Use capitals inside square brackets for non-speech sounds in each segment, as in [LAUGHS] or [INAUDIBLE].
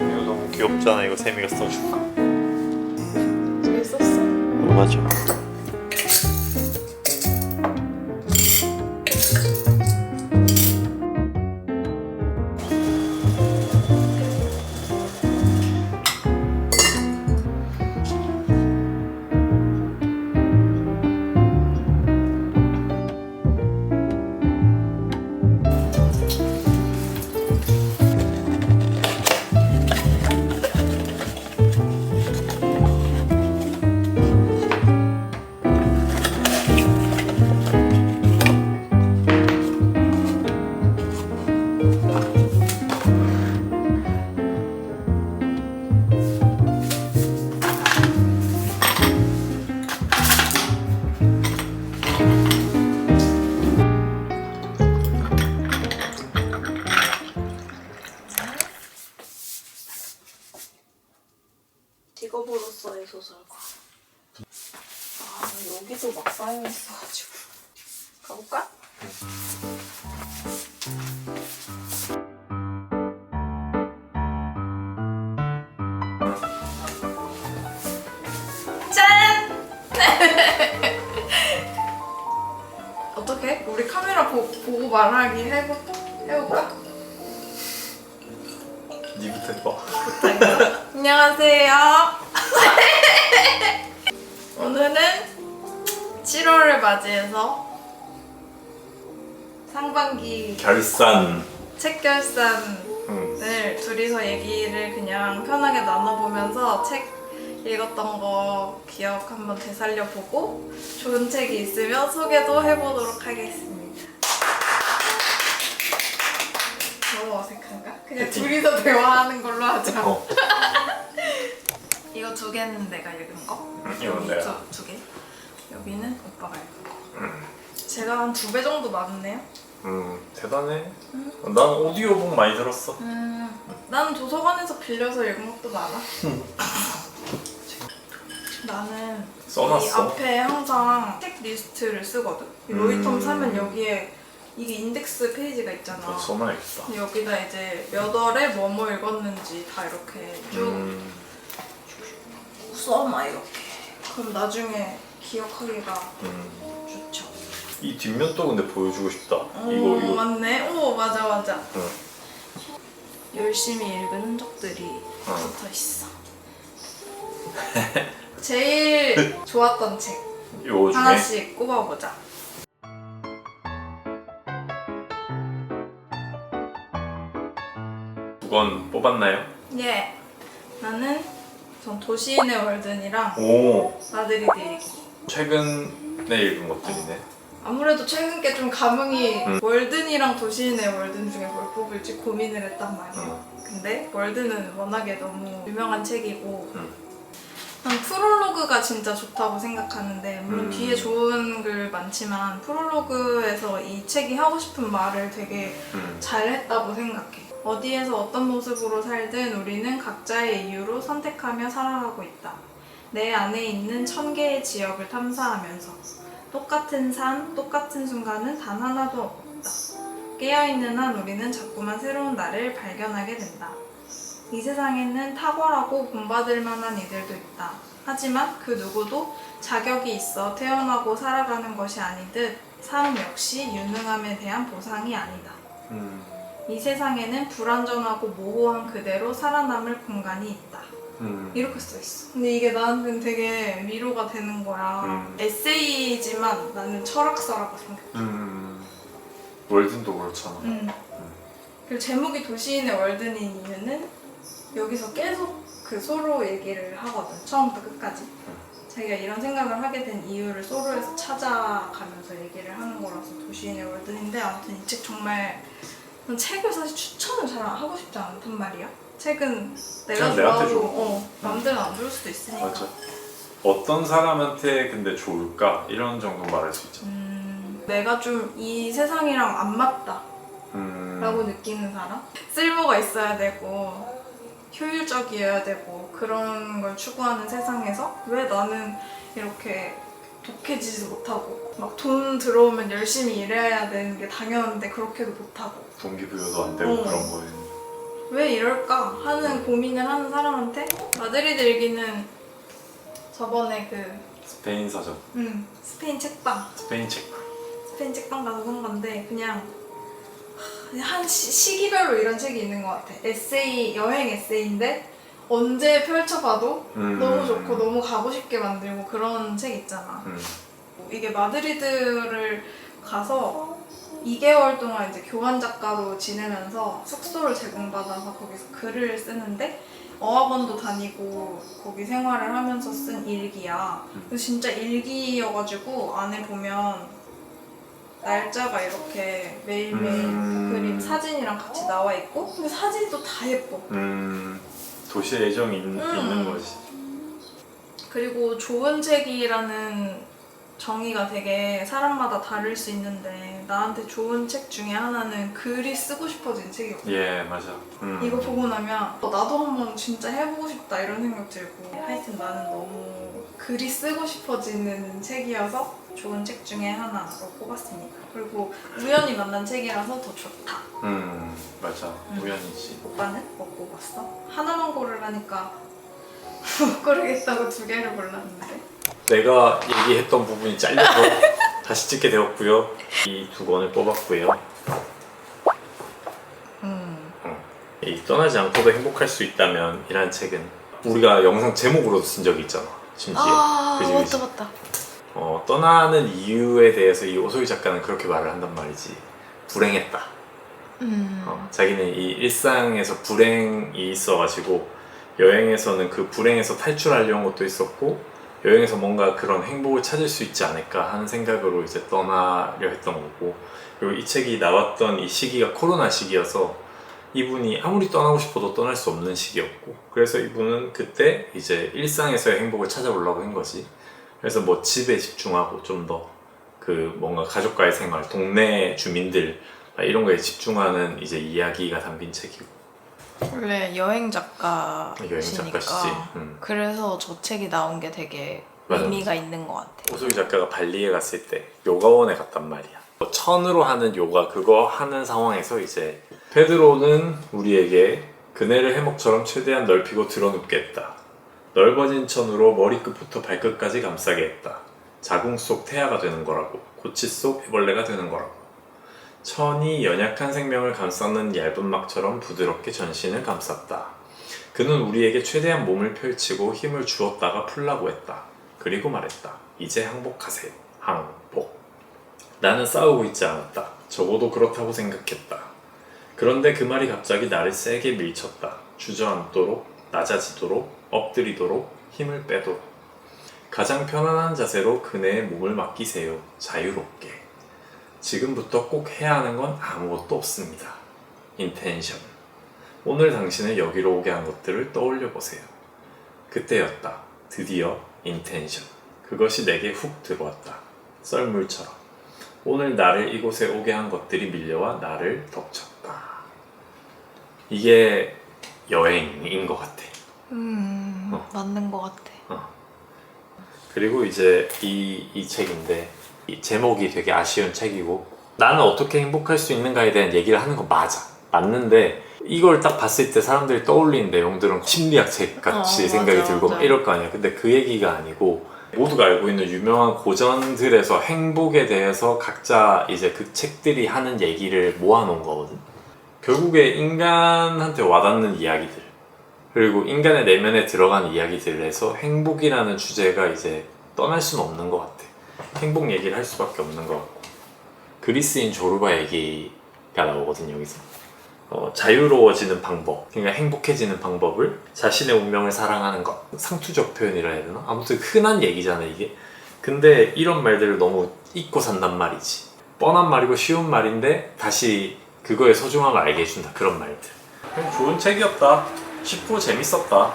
이거 너무 귀엽잖아. 이거 세미가 써줄까? 재밌었어. 어, 맞아. 카메라 보, 보고 말하기 해보, 해볼까? 니부터 해봐. 안녕하세요. [LAUGHS] 오늘은 7월을 맞이해서 상반기 결산. 책 결산을 응. 둘이서 얘기를 그냥 편하게 나눠보면서 책 읽었던 거 기억 한번 되살려보고 좋은 책이 있으면 소개도 해보도록 하겠습니다. 너무 어색한가? 그냥. 둘이서 대화하는 걸로 하자. 어. [LAUGHS] 이거 두 개는 내가 읽은 거. 이건 내가. 두, 두 개. 여기는 오빠가 읽은 거. 제가 한 두 배 정도 많네요. 음 대단해. 난 오디오북 많이 들었어. 음, 나는 도서관에서 빌려서 읽은 것도 많아. [LAUGHS] 나는 이 써놨어. 앞에 항상 책 리스트를 쓰거든. 이 음. 로이톰 사면 여기에 이게 인덱스 페이지가 있잖아. 어, 써놔야겠다. 여기다 이제 몇 월에 뭐뭐 읽었는지 다 이렇게 쭉 음. 써놔 이렇게. 그럼 나중에 기억하기가 음. 좋죠. 이 뒷면도 근데 보여주고 싶다. 오, 이거 이거. 맞네. 오 맞아 맞아. 응. 열심히 읽은 흔적들이 어. 붙어 있어. [LAUGHS] 제일 좋았던 책 요 중에 하나씩 꼽아보자. 두 권 뽑았나요? 예. 나는 전 도시인의 월든이랑 오 마드리드 얘기. 최근에 읽은 것들이네. 아무래도 최근 게 좀 감흥이 음. 월든이랑 도시인의 월든 중에 뭘 뽑을지 고민을 했단 말이야. 음. 근데 월드는 워낙에 너무 유명한 책이고 음. 난 프롤로그가 진짜 좋다고 생각하는데 물론 음. 뒤에 좋은 글 많지만 프롤로그에서 이 책이 하고 싶은 말을 되게 음. 잘했다고 생각해. 어디에서 어떤 모습으로 살든 우리는 각자의 이유로 선택하며 살아가고 있다. 내 안에 있는 천 개의 지역을 탐사하면서 똑같은 삶, 똑같은 순간은 단 하나도 없다. 깨어있는 한 우리는 자꾸만 새로운 나를 발견하게 된다. 이 세상에는 탁월하고 본받을 만한 이들도 있다. 하지만 그 누구도 자격이 있어 태어나고 살아가는 것이 아니듯 삶 역시 유능함에 대한 보상이 아니다. 음. 이 세상에는 불완전하고 모호한 그대로 살아남을 공간이 있다. 음. 이렇게 써 있어. 근데 이게 나한테는 되게 위로가 되는 거야. 음. 에세이지만 나는 철학서라고 생각해. 음. 월든도 그렇잖아. 음. 그리고 제목이 도시인의 월든인 이유는 여기서 계속 그 소로 얘기를 하거든. 처음부터 끝까지. 자기가 이런 생각을 하게 된 이유를 소로에서 찾아가면서 얘기를 하는 거라서 도시인의 월든인데 아무튼 이 책 정말 난 책을 사실 추천을 잘 하고 싶지 않단 말이야. 책은 내가 그냥 내한테 좋아하고. 어, 남들은 안 좋을 수도 있으니까. 맞아. 어떤 사람한테 근데 좋을까 이런 정도 말할 수 있잖아. 음, 내가 좀 이 세상이랑 안 맞다 음. 라고 느끼는 사람? 쓸모가 있어야 되고 효율적이어야 되고 그런 걸 추구하는 세상에서 왜 나는 이렇게 독해지지 못하고 막 돈 들어오면 열심히 일해야 되는 게 당연한데 그렇게도 못하고 동기부여도 안 되고 어. 그런 거는 왜 이럴까 하는 고민을 하는 사람한테 마드리드 일기는 저번에 그 스페인 서점, 음, 스페인 책방 스페인 책. 스페인 책방 가서 산 건데 그냥 한 시, 시기별로 이런 책이 있는 것 같아. 에세이 여행 에세이인데 언제 펼쳐봐도 음. 너무 좋고 너무 가고 싶게 만들고 그런 책 있잖아. 음. 이게 마드리드를 가서 2개월 동안 이제 교환 작가로 지내면서 숙소를 제공받아서 거기서 글을 쓰는데 어학원도 다니고 거기 생활을 하면서 쓴 일기야. 그래서 진짜 일기여가지고 안에 보면 날짜가 이렇게 매일매일 음. 그림 사진이랑 같이 나와 있고 근데 사진도 다 예뻐. 음, 도시에 애정이 있, 있는 거지. 그리고 좋은 책이라는 정의가 되게 사람마다 다를 수 있는데 나한테 좋은 책 중에 하나는 글이 쓰고 싶어진 책이거든. 예, 맞아. 음. 이거 보고 나면 어, 나도 한번 진짜 해보고 싶다 이런 생각 들고 하여튼 나는 너무 글이 쓰고 싶어지는 책이어서 좋은 책 중에 하나로 꼽았습니다. 그리고 우연히 만난 책이라서 더 좋다. 음, 맞아. 음. 우연이지. 오빠는 뭐 꼽았어? 하나만 고르라니까 [LAUGHS] 못 고르겠다고 두 개를 골랐는데 내가 얘기했던 부분이 잘려서 [LAUGHS] 다시 찍게 되었고요. 이 두 권을 뽑았고요. 음. 이 떠나지 않고도 행복할 수 있다면 이라는 책은 우리가 영상 제목으로도 쓴 적이 있잖아. 심지어. 아 그지, 그지? 맞다 맞다 어, 떠나는 이유에 대해서 이 오소희 작가는 그렇게 말을 한단 말이지. 불행했다. 음. 어, 자기는 이 일상에서 불행이 있어가지고 여행에서는 그 불행에서 탈출하려는 것도 있었고 여행에서 뭔가 그런 행복을 찾을 수 있지 않을까 하는 생각으로 이제 떠나려 했던 거고 그리고 이 책이 나왔던 이 시기가 코로나 시기여서 이분이 아무리 떠나고 싶어도 떠날 수 없는 시기였고 그래서 이분은 그때 이제 일상에서의 행복을 찾아보려고 한 거지 그래서 뭐 집에 집중하고 좀 더 그 뭔가 가족과의 생활 동네 주민들 아, 이런 거에 집중하는 이제 이야기가 담긴 책이고 원래 여행 작가시니까 여행 작가시지. 음. 그래서 저 책이 나온 게 되게 맞아. 의미가 있는 것 같아. 오소희 작가가 발리에 갔을 때 요가원에 갔단 말이야. 뭐 천으로 하는 요가 그거 하는 상황에서 이제 페드로는 우리에게 그네를 해먹처럼 최대한 넓히고 드러눕겠다. 넓어진 천으로 머리끝부터 발끝까지 감싸게 했다. 자궁 속 태아가 되는 거라고. 고치 속 애벌레가 되는 거라고. 천이 연약한 생명을 감싸는 얇은 막처럼 부드럽게 전신을 감쌌다. 그는 우리에게 최대한 몸을 펼치고 힘을 주었다가 풀라고 했다. 그리고 말했다. 이제 항복하세요. 항복. 나는 싸우고 있지 않았다. 적어도 그렇다고 생각했다. 그런데 그 말이 갑자기 나를 세게 밀쳤다. 주저앉도록, 낮아지도록, 엎드리도록, 힘을 빼도록. 가장 편안한 자세로 그네의 몸을 맡기세요. 자유롭게. 지금부터 꼭 해야 하는 건 아무것도 없습니다. 인텐션. 오늘 당신을 여기로 오게 한 것들을 떠올려 보세요. 그때였다. 드디어 인텐션. 그것이 내게 훅 들어왔다. 썰물처럼. 오늘 나를 이곳에 오게 한 것들이 밀려와 나를 덮쳤다. 이게 여행인 것 같아. 음 어. 맞는 것 같아. 그리고 이제 이, 이 책인데 이 제목이 되게 아쉬운 책이고 나는 어떻게 행복할 수 있는가에 대한 얘기를 하는 거 맞아 맞는데 이걸 딱 봤을 때 사람들이 떠올리는 내용들은 심리학 책 같이 어, 생각이 맞아, 들고 맞아. 이럴 거 아니야 근데 그 얘기가 아니고 모두가 알고 있는 유명한 고전들에서 행복에 대해서 각자 이제 그 책들이 하는 얘기를 모아놓은 거거든 결국에 인간한테 와닿는 이야기들 그리고 인간의 내면에 들어간 이야기들에서 행복이라는 주제가 이제 떠날 수는 없는 것 같아. 행복 얘기를 할 수밖에 없는 것 같고. 그리스인 조르바 얘기가 나오거든 여기서. 어, 자유로워지는 방법, 그러니까 행복해지는 방법을 자신의 운명을 사랑하는 것. 상투적 표현이라 해야 되나? 아무튼 흔한 얘기잖아 이게. 근데 이런 말들을 너무 잊고 산단 말이지. 뻔한 말이고 쉬운 말인데 다시 그거의 소중함을 알게 해준다 그런 말들. 좋은 책이었다. 쉽고 재밌었다.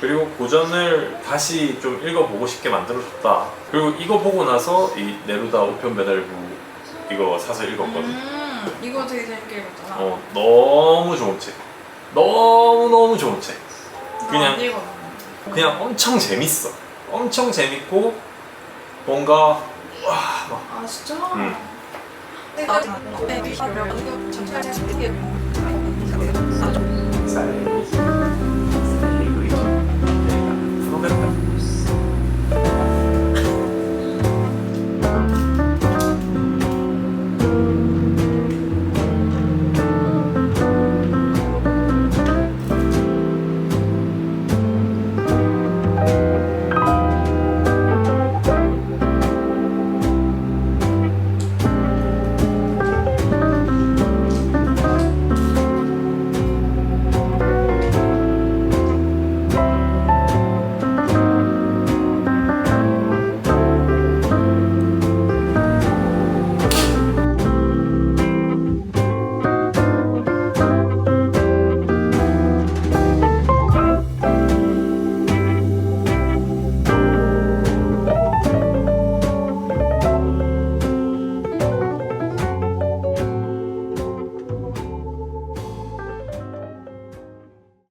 그리고 고전을 다시 좀 읽어보고 싶게 만들어줬다. 그리고 이거 보고 나서 이 네루다 우편 배달부 이거 사서 읽었거든. 이거 되게 재밌게 읽었잖아. 어, 너무 좋은 책. 너무너무 좋은 책. 그냥- 그냥 엄청 재밌어. 엄청 재밌고 뭔가 아 진짜? 응. 내가 나- 내- 내- 내- 내- 내- 내- 내- 내- 내-